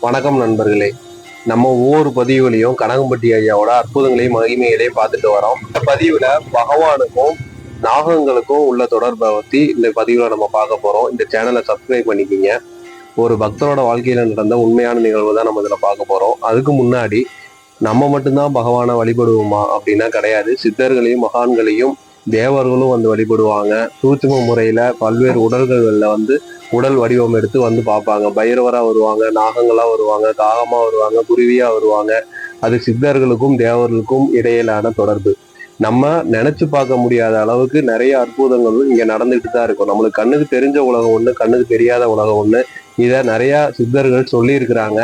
வணக்கம் நண்பர்களே. நம்ம ஒவ்வொரு பதிவுலையும் கனகம்பட்டி ஐயாவோட அற்புதங்களையும் மகிமைகளையும் பார்த்துட்டு வரோம். இந்த பதிவுல பகவானுக்கும் நாகங்களுக்கும் உள்ள தொடர்பை பத்தி இந்த பதிவுல நம்ம பார்க்க போறோம். இந்த சேனலை சப்ஸ்கிரைப் பண்ணிக்கிங்க. ஒரு பக்தரோட வாழ்க்கையில நடந்த உண்மையான நிகழ்வு தான் நம்ம இதில் பார்க்க போறோம். அதுக்கு முன்னாடி நம்ம மட்டும்தான் பகவானை வழிபடுவோமா அப்படின்னா கிடையாது. சித்தர்களையும் மகான்களையும் தேவர்களும் வந்து வழிபடுவாங்க. சூட்சும முறையில பல்வேறு உடல்கள்ல வந்து உடல் வடிவம் எடுத்து வந்து பார்ப்பாங்க. பைரவரா வருவாங்க நாகங்களா வருவாங்க காகமா வருவாங்க குருவியா வருவாங்க. அது சித்தர்களுக்கும் தேவர்களுக்கும் இடையிலான தொடர்பு. நம்ம நினைச்சு பார்க்க முடியாத அளவுக்கு நிறைய அற்புதங்கள் இங்க நடந்துகிட்டு தான் இருக்கும். நம்மளுக்கு கண்ணுக்கு தெரிஞ்ச உலகம் ஒண்ணு கண்ணுக்கு தெரியாத உலகம் ஒண்ணு. இத நிறைய சித்தர்கள் சொல்லி இருக்கிறாங்க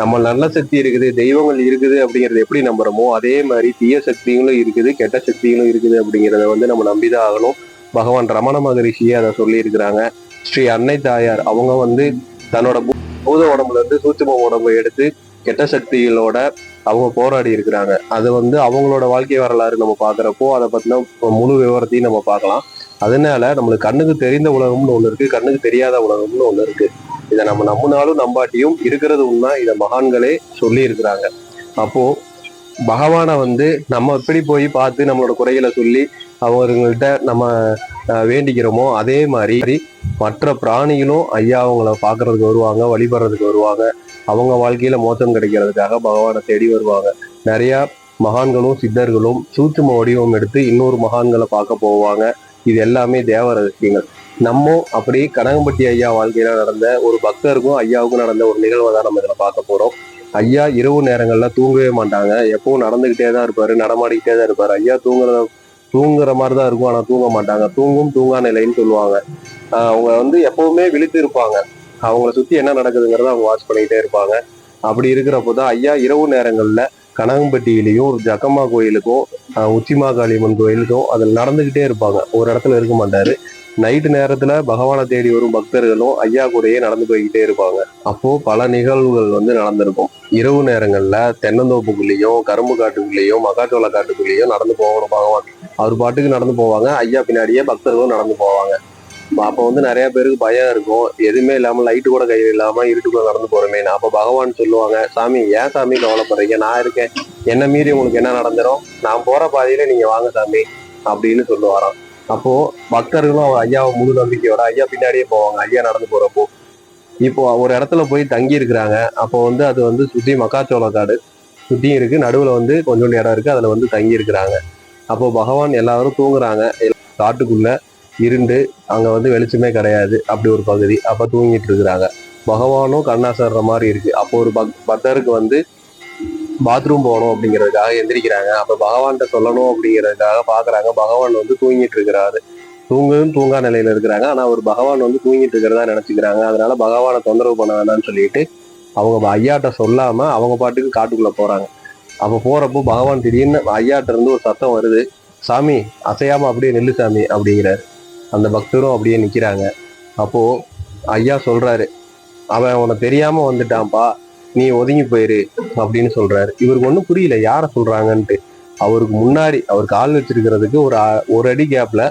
நம்ம நல்ல சக்தி இருக்குது தெய்வங்கள் இருக்குது அப்படிங்கறது எப்படி நம்புறோமோ அதே மாதிரி தீய சக்திகளும் இருக்குது கெட்ட சக்திகளும் இருக்குது அப்படிங்கிறத வந்து நம்ம நம்பிதான் ஆகணும். பகவான் ரமண மகரிஷியே அதை சொல்லி இருக்கிறாங்க ஸ்ரீ அன்னை தாயார். அவங்க வந்து தன்னோட பூத உடம்புல இருந்து சூட்சும உடம்பை எடுத்து கெட்ட சக்திகளோட அவங்க போராடி இருக்கிறாங்க. அது வந்து அவங்களோட வாழ்க்கை வரலாறு நம்ம பாக்குறப்போ அதை பத்தின முழு விவரத்தையும் நம்ம பார்க்கலாம். அதனால நம்மளுக்கு கண்ணுக்கு தெரிந்த உலகம்னு ஒண்ணு இருக்கு கண்ணுக்கு தெரியாத உலகம்னு ஒண்ணு இருக்கு. இதை நம்ம நம்பினாலும் நம்பாட்டியும் இருக்கிறது உண்மை. இதை மகான்களே சொல்லி இருக்கிறாங்க. அப்போ பகவானை வந்து நம்ம எப்படி போய் பார்த்து நம்மளோட குறைகளை சொல்லி அவங்கள்ட்ட நம்ம வேண்டிக்கிறோமோ அதே மாதிரி மற்ற பிராணிகளும் ஐயா அவங்கள பார்க்கறதுக்கு வருவாங்க வழிபடுறதுக்கு வருவாங்க. அவங்க வாழ்க்கையில மோசம் கிடைக்கிறதுக்காக பகவானை தேடி வருவாங்க. நிறையா மகான்களும் சித்தர்களும் சூட்சும வடிவம் எடுத்து இன்னொரு மகான்களை பார்க்க போவாங்க. இது எல்லாமே தேவ ரகசியங்கள். நம்ம அப்படி கனகம்பட்டி ஐயா வாழ்க்கையில நடந்த ஒரு பக்தருக்கும் ஐயாவுக்கும் நடந்த ஒரு நிகழ்வை தான் நம்ம இதில் பார்க்க போறோம். ஐயா இரவு நேரங்கள்ல தூங்கவே மாட்டாங்க. எப்பவும் நடந்துகிட்டே தான் இருப்பாரு நடமாடிக்கிட்டே தான் இருப்பாரு. ஐயா தூங்குறத தூங்குற மாதிரி தான் இருக்கும் ஆனால் தூங்க மாட்டாங்க. தூங்கும் தூங்கா நிலைன்னு சொல்லுவாங்க. அவங்க வந்து எப்பவுமே விழித்து இருப்பாங்க. அவங்கள சுற்றி என்ன நடக்குதுங்கிறத அவங்க வாட்ச் பண்ணிக்கிட்டே இருப்பாங்க. அப்படி இருக்கிறப்போ தான் ஐயா இரவு நேரங்களில் கனகம்பட்டியிலையும் ஜக்கம்மா கோயிலுக்கும் உச்சிமா காளியம்மன் கோயிலுக்கும் அதில் நடந்துக்கிட்டே இருப்பாங்க. ஒரு இடத்துல இருக்க மாட்டாரு. நைட்டு நேரத்துல பகவானை தேடி வரும் பக்தர்களும் ஐயா கூடயே நடந்து போய்கிட்டே இருப்பாங்க. அப்போ பல நிகழ்வுகள் வந்து நடந்திருக்கும். இரவு நேரங்கள்ல தென்னந்தோப்புக்குள்ளேயும் கரும்பு காட்டுக்குள்ளேயும் மக்காச்சோள காட்டுக்குள்ளேயும் நடந்து போகணும் பகவான். அவர் பாட்டுக்கு நடந்து போவாங்க. ஐயா பின்னாடியே பக்தர்களும் நடந்து போவாங்க. அப்போ வந்து நிறைய பேருக்கு பயம் இருக்கும். எதுவுமே இல்லாமல் லைட்டு கூட கையில் இருட்டு இருட்டுக்குள்ள நடந்து போறமே. அப்போ பகவான் சொல்லுவாங்க சாமி ஏன் சாமி கவலைப்படுறீங்க? நான் இருக்கேன். என்ன மீறி உங்களுக்கு என்ன நடந்துடும் நான் போகிற பாதையில நீங்கள் வாங்க சாமி அப்படின்னு சொல்லுவாராம். அப்போ பக்தர்களும் அவங்க ஐயாவை முழு நம்பிக்கையோட ஐயா பின்னாடியே போவாங்க. ஐயா நடந்து போகிறப்போ இப்போ ஒரு இடத்துல போய் தங்கி இருக்கிறாங்க. அப்போ வந்து அது வந்து சுற்றி மக்காச்சோள காடு சுற்றியும் இருக்குது நடுவில் வந்து கொஞ்சோண்டு இடம் இருக்குது அதில் வந்து தங்கி இருக்கிறாங்க. அப்போ பகவான் எல்லாரும் தூங்குறாங்க. காட்டுக்குள்ள இருண்டு அங்க வந்து வெளிச்சமே கிடையாது. அப்படி ஒரு பகுதி. அப்ப தூங்கிட்டு இருக்கிறாங்க. பகவானும் கண்ணாசர்ற மாதிரி இருக்கு. அப்போ ஒரு பக் பக்தருக்கு வந்து பாத்ரூம் போகணும் அப்படிங்கிறதுக்காக எந்திரிக்கிறாங்க. அப்ப பகவான்கிட்ட சொல்லணும் அப்படிங்கிறதுக்காக பாக்குறாங்க. பகவான் வந்து தூங்கிட்டு இருக்கிறாரு. தூங்கும் தூங்கா நிலையில இருக்கிறாங்க. ஆனா ஒரு பகவான் வந்து தூங்கிட்டு இருக்கிறதா நினைச்சுக்கிறாங்க. அதனால பகவானை தொந்தரவு பண்ண வேண்டாம்னு சொல்லிட்டு அவங்க ஐயாட்ட சொல்லாம அவங்க பாட்டுக்கு காட்டுக்குள்ள போறாங்க. அப்போ போறப்போ பகவான் திடீர்னு ஐயாட்ட இருந்து ஒரு சத்தம் வருது சாமி அசையாம அப்படியே நெல்லு சாமி அப்படிங்கிறார். அந்த பக்தரும் அப்படியே நிற்கிறாங்க அப்போ ஐயா சொல்றாரு அவன் உனக்கு தெரியாம வந்துட்டான்ப்பா நீ ஒதுங்கி போயிரு அப்படின்னு சொல்றாரு. இவருக்கு ஒன்றும் புரியல யாரை சொல்றாங்கன்ட்டு. அவருக்கு முன்னாடி அவர் கால் வச்சிருக்கிறதுக்கு ஒரு ஒரு அடி கேப்ல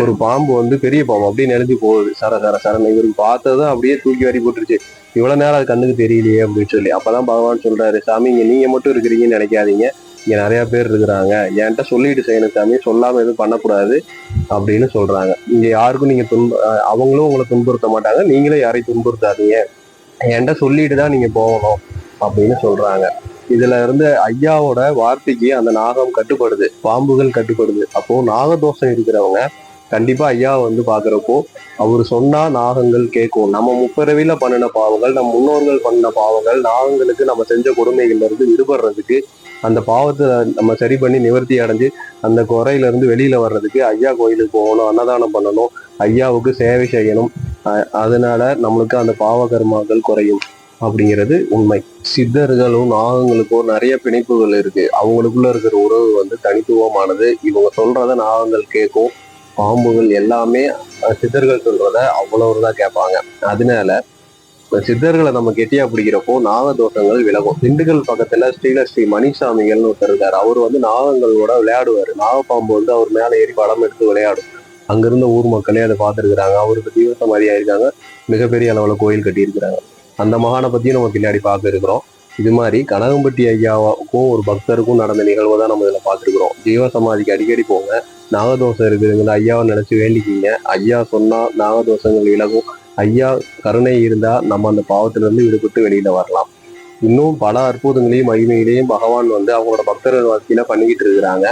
ஒரு பாம்பு வந்து பெரிய பாம்பு அப்படியே நெளிஞ்சு போகுது. சர சர சரண இவருக்கு பார்த்ததும் அப்படியே தூக்கி வாரி போட்டுருச்சு. இவ்வளவு நேரம் அது கண்ணுக்கு தெரியலையே அப்படின்னு சொல்லி. அப்பதான் பகவான் சொல்றாரு சாமி இங்க நீங்க மட்டும் இருக்கிறீங்கன்னு நினைக்காதீங்க. இங்க நிறைய பேர் இருக்கிறாங்க. என்கிட்ட சொல்லிட்டு செய்யணும் சாமி சொல்லாம எதுவும் பண்ணக்கூடாது அப்படின்னு சொல்றாங்க. இங்க யாருக்கும் நீங்க துன்ப அஹ் அவங்களும் உங்களை துன்புறுத்த மாட்டாங்க. நீங்களும் யாரையும் துன்புறுத்தாதீங்க. என்கிட்ட சொல்லிட்டு தான் நீங்க போகணும் அப்படின்னு சொல்றாங்க. இதுல இருந்து ஐயாவோட வார்த்தைக்கு அந்த நாகம் கட்டுப்படுது. பாம்புகள் கட்டுப்படுது. அப்போ நாகதோஷம் இருக்கிறவங்க கண்டிப்பா ஐயா வந்து பாக்குறப்போ அவர் சொன்னா நாகங்கள் கேட்கும். நம்ம முப்பிறவில பண்ணின பாவங்கள் நம்ம முன்னோர்கள் பண்ண பாவங்கள் நாகங்களுக்கு நம்ம செஞ்ச கொடுமைகள்ல இருந்து விடுபடுறதுக்கு அந்த பாவத்தை நம்ம சரி பண்ணி நிவர்த்தி அடைஞ்சு அந்த குறையில இருந்து வெளியில வர்றதுக்கு ஐயா கோயிலுக்கு போகணும் அன்னதானம் பண்ணணும் ஐயாவுக்கு சேவை செய்யணும். அதனால நம்மளுக்கு அந்த பாவ கர்மாக்கள் குறையும் அப்படிங்கிறது உண்மை. சித்தர்களும் நாகங்களுக்கும் நிறைய பிணைப்புகள் இருக்கு. அவங்களுக்குள்ள இருக்கிற உறவு வந்து தனித்துவமானது. இவங்க சொல்றத நாகங்கள் கேட்கும். பாம்புகள் எல்லாமே சித்தர்கள் சொல்றத அவ்வளவுதான் கேட்பாங்க. அதனால சித்தர்களை நம்ம கெட்டியா பிடிக்கிறப்போ நாகதோஷங்கள் விலகும். திண்டுக்கல் பக்கத்துல ஸ்ரீலஸ்ரீ மணிசாமிகள்னு ஒருத்தர் இருக்காரு. அவர் வந்து நாகங்களோட விளையாடுவார். நாகப்பாம்பு வந்து அவர் மேல ஏறி படம் எடுத்து விளையாடும். அங்கிருந்த ஊர் மக்களே அதை பார்த்துருக்குறாங்க. அவருக்கு தீவிர மாதிரி ஆயிருக்காங்க. மிகப்பெரிய அளவுல கோயில் கட்டியிருக்கிறாங்க. அந்த மகானை பத்தியும் நம்ம பின்னாடி பார்க்க இருக்கிறோம். இது மாதிரி கனகம்பட்டி ஐயாவுக்கும் ஒரு பக்தருக்கும் நடந்த நிகழ்வு தான் நம்ம இதில் பார்த்துருக்குறோம். ஜீவ சமாதிக்கு அடிக்கடி போங்க. நாகதோஷம் இருக்குதுங்கிற ஐயாவை நினச்சி வேண்டிக்கிங்க. ஐயா சொன்னால் நாகதோஷங்கள் விலகும். ஐயா கருணை இருந்தால் நம்ம அந்த பாவத்திலிருந்து விடுபட்டு வெளியில் வரலாம். இன்னும் பல அற்புதங்களையும் மகிமைகளையும் பகவான் வந்து அவங்களோட பக்தர்கள் வாழ்க்கையில பண்ணிக்கிட்டு இருக்கிறாங்க.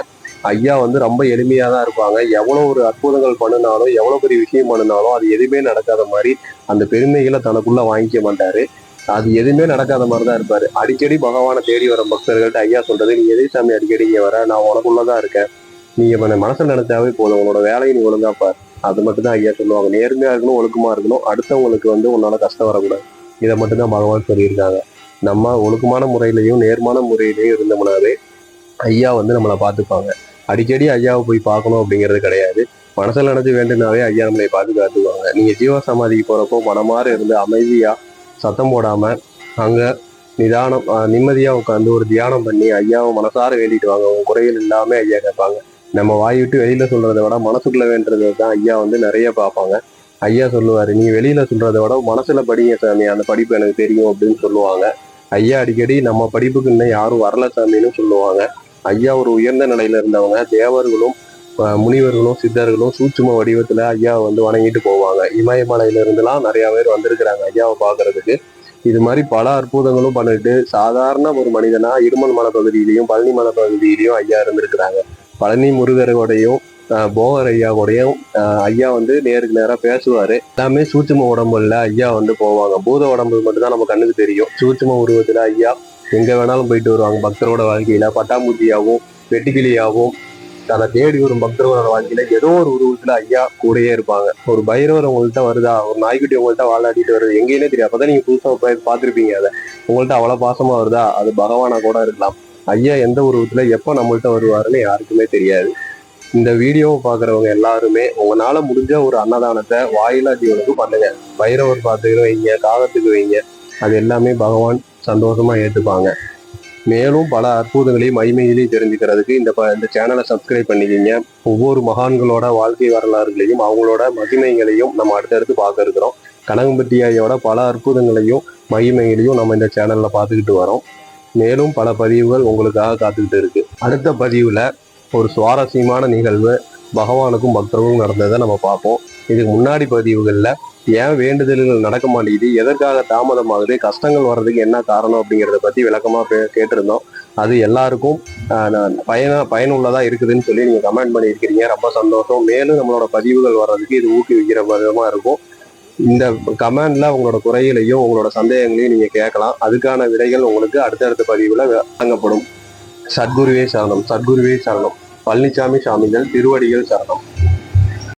ஐயா வந்து ரொம்ப எளிமையா தான் இருப்பாங்க. எவ்வளவு ஒரு அற்புதங்கள் பண்ணினாலும் எவ்வளவு பெரிய விஷயம் பண்ணினாலும் அது எதுவுமே நடக்காத மாதிரி அந்த பெருமைகளை தனக்குள்ள வாங்கிக்க மாட்டாரு. அது எதுவுமே நடக்காத மாதிரி தான் இருப்பாரு. அடிக்கடி பகவானை தேடி வர பக்தர்கள்ட்ட ஐயா சொல்றது நீ எதை சாமி அடிக்கடி இங்கே வர? நான் உனக்குள்ளதான் இருக்கேன். நீங்க இவனை மனசுல நினைச்சாவே போதும். உன்னோட வேலையை நீ ஒழுங்கா பாரு. அது மட்டும் தான் ஐயா சொல்லுவாங்க. நேர்மையா இருக்கணும் ஒழுக்கமா இருக்கணும். அடுத்தவங்களுக்கு வந்து உன்னால கஷ்டம் வரக்கூடாது. இதை மட்டும் தான் பகவான் சொல்லியிருக்காங்க. நம்ம ஒழுக்கமான முறையிலையும் நேர்மான முறையிலையும் இருந்தோம்னாவே ஐயா வந்து நம்மளை பார்த்துப்பாங்க. அடிக்கடி ஐயாவை போய் பார்க்கணும் அப்படிங்கிறது கிடையாது. மனசில் நினைச்சு வேண்டுனாவே ஐயா நம்மளை பாதுகாத்துக்குவாங்க நீங்க ஜீவ சமாதிக்கு போறப்போ மனமாற இருந்து அமைதியா சத்தம் போடாமல் அங்கே நிதானம் நிம்மதியாக உட்காந்து ஒரு தியானம் பண்ணி ஐயாவை மனசார வேண்டிட்டு வாங்க. உங்க குறைகள் இல்லாமல் ஐயா கேட்பாங்க. நம்ம வாய் விட்டு வெளியில் சொல்றதை விட மனசுக்குள்ள வேண்டதை தான் ஐயா வந்து நிறைய பார்ப்பாங்க. ஐயா சொல்லுவார் நீ வெளியில் சொல்கிறத விட மனசில் படிங்க சாமி. அந்த படிப்பு எனக்கு தெரியும் அப்படின்னு சொல்லுவாங்க. ஐயா அடிக்கடி நம்ம படிப்புக்கு இன்னும் யாரும் வரல சாமின்னு சொல்லுவாங்க. ஐயா ஒரு உயர்ந்த நிலையில இருந்தவங்க தேவர்களும் முனிவர்களும் சித்தர்களும் சூட்சும வடிவத்துல ஐயாவை வந்து வணங்கிட்டு போவாங்க. இமயமலையில நிறையா நிறைய பேர் வந்திருக்கிறாங்க ஐயாவை பார்க்கறதுக்கு. இது மாதிரி பல அற்புதங்களும் பண்ணிட்டு சாதாரண ஒரு மனிதனா இருமல் மலை பகுதியிலையும் பழனி மலை பகுதியிலையும் ஐயா இருந்திருக்கிறாங்க. பழனி முருகரோடையும் போகர் ஐயாவோடையும் ஐயா வந்து நேருக்கு நேராக பேசுவாரு. எல்லாமே சூட்சும உடம்புல ஐயா வந்து போவாங்க. பூத உடம்பு மட்டும்தான் நம்ம கண்ணுக்கு தெரியும். சூட்சும உருவத்துல ஐயா எங்க வேணாலும் போயிட்டு வருவாங்க. பக்தரோட வாழ்க்கையில பட்டாம்பூச்சியாகவும் வெட்டுக்கிளியாவும் தன்னை தேடி வரும் பக்தர்களோட வாழ்க்கையில ஏதோ ஒரு உருவத்துல ஐயா கூடயே இருப்பாங்க. ஒரு பைரவர் உங்கள்கிட்ட வருதா? ஒரு நாய்க்குட்டி உங்கள்கிட்ட வாழாடிட்டு வருது. எங்கேயுமே தெரியும் அப்பதான் நீங்க புதுசா போய் அதை. உங்கள்கிட்ட அவ்வளவு பாசமா வருதா? அது பகவானா கூட இருக்கலாம். ஐயா எந்த உருவத்துல எப்ப நம்மள்கிட்ட வருவாருன்னு யாருக்குமே தெரியாது. இந்த வீடியோவை பாக்குறவங்க எல்லாருமே உங்களால முடிஞ்ச ஒரு அன்னதானத்தை வாயிலா ஜீவனுக்கு பண்ணுங்க. பைரவர் பார்த்துக்கிற வைங்க காகத்துக்கு வைங்க. அது எல்லாமே பகவான் சந்தோஷமா ஏத்துப்பாங்க. மேலும் பல அற்புதங்களையும் மகிமைகளையும் தெரிஞ்சுக்கிறதுக்கு இந்த ப- இந்த சேனலை சப்ஸ்கிரைப் பண்ணிக்கிங்க. ஒவ்வொரு மகான்களோட வாழ்க்கை வரலாறுகளையும் அவங்களோட மகிமைகளையும் நம்ம அடுத்தடுத்து பார்க்க இருக்கிறோம். கனகம்பட்டி ஐயோட பல அற்புதங்களையும் மகிமைகளையும் நம்ம இந்த சேனலில் பார்த்துக்கிட்டு வரோம். மேலும் பல பதிவுகள் உங்களுக்காக காத்துக்கிட்டு இருக்கு. அடுத்த பதிவில் ஒரு சுவாரஸ்யமான நிகழ்வு பகவானுக்கும் பக்தர்களும் நடந்ததை நம்ம பார்ப்போம். இதுக்கு முன்னாடி பதிவுகளில் ஏன் வேண்டுதல்கள் நடக்க மாட்டேங்குது? எதற்காக தாமதமாகுது? கஷ்டங்கள் வர்றதுக்கு என்ன காரணம் அப்படிங்கிறத பற்றி விளக்கமாக பே- கேட்டிருந்தோம். அது எல்லாருக்கும் நான் பயன பயனுள்ளதாக இருக்குதுன்னு சொல்லி நீங்கள் கமெண்ட் பண்ணியிருக்கிறீங்க. ரொம்ப சந்தோஷம். மேலும் நம்மளோட பதிவுகள் வர்றதுக்கு இது ஊக்குவிக்கிற விதமாக இருக்கும். இந்த கமெண்ட்ல உங்களோட குறைகளையும் உங்களோட சந்தேகங்களையும் நீங்க கேட்கலாம். அதுக்கான விடைகள் உங்களுக்கு அடுத்தடுத்த பதிவுல வழங்கப்படும். சத்குருவே சரணம். சத்குருவே சரணம். பழனிசாமி சாமிகள் திருவடிகள் சரணம்.